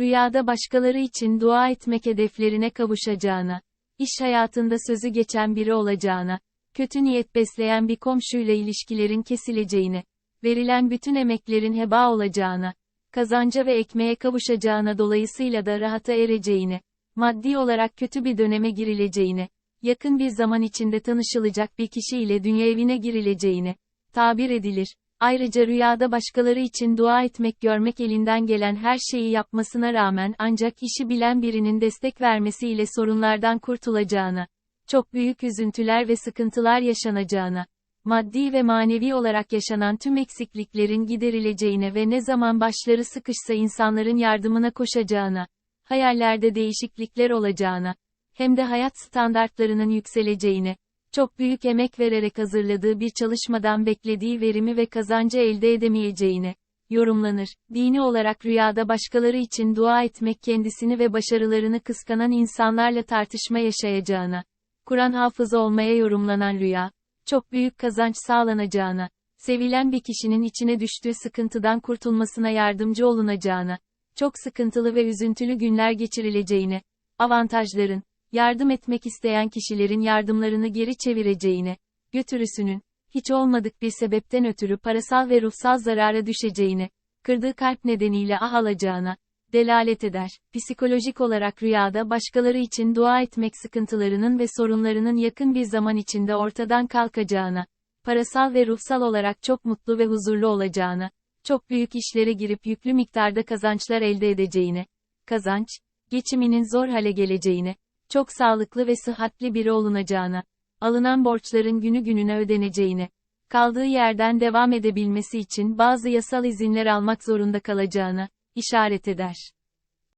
rüyada başkaları için dua etmek hedeflerine kavuşacağına, iş hayatında sözü geçen biri olacağına, kötü niyet besleyen bir komşuyla ilişkilerin kesileceğine, verilen bütün emeklerin heba olacağına, kazanca ve ekmeğe kavuşacağına dolayısıyla da rahata ereceğine, maddi olarak kötü bir döneme girileceğine, yakın bir zaman içinde tanışılacak bir kişiyle dünya evine girileceğine, tabir edilir. Ayrıca rüyada başkaları için dua etmek görmek elinden gelen her şeyi yapmasına rağmen ancak işi bilen birinin destek vermesiyle sorunlardan kurtulacağına, çok büyük üzüntüler ve sıkıntılar yaşanacağına, maddi ve manevi olarak yaşanan tüm eksikliklerin giderileceğine ve ne zaman başları sıkışsa insanların yardımına koşacağına, hayallerde değişiklikler olacağına, hem de hayat standartlarının yükseleceğine, çok büyük emek vererek hazırladığı bir çalışmadan beklediği verimi ve kazancı elde edemeyeceğine, yorumlanır. Dini olarak rüyada başkaları için dua etmek kendisini ve başarılarını kıskanan insanlarla tartışma yaşayacağına, Kur'an hafızı olmaya yorumlanan rüya, çok büyük kazanç sağlanacağına, sevilen bir kişinin içine düştüğü sıkıntıdan kurtulmasına yardımcı olunacağına, çok sıkıntılı ve üzüntülü günler geçirileceğine, avantajların, yardım etmek isteyen kişilerin yardımlarını geri çevireceğine, götürüsünün, hiç olmadık bir sebepten ötürü parasal ve ruhsal zarara düşeceğine, kırdığı kalp nedeniyle ah alacağına, delalet eder. Psikolojik olarak rüyada başkaları için dua etmek sıkıntılarının ve sorunlarının yakın bir zaman içinde ortadan kalkacağına, parasal ve ruhsal olarak çok mutlu ve huzurlu olacağına, çok büyük işlere girip yüklü miktarda kazançlar elde edeceğine, kazanç, geçiminin zor hale geleceğine, çok sağlıklı ve sıhhatli biri olunacağına, alınan borçların günü gününe ödeneceğine, kaldığı yerden devam edebilmesi için bazı yasal izinler almak zorunda kalacağına, işaret eder.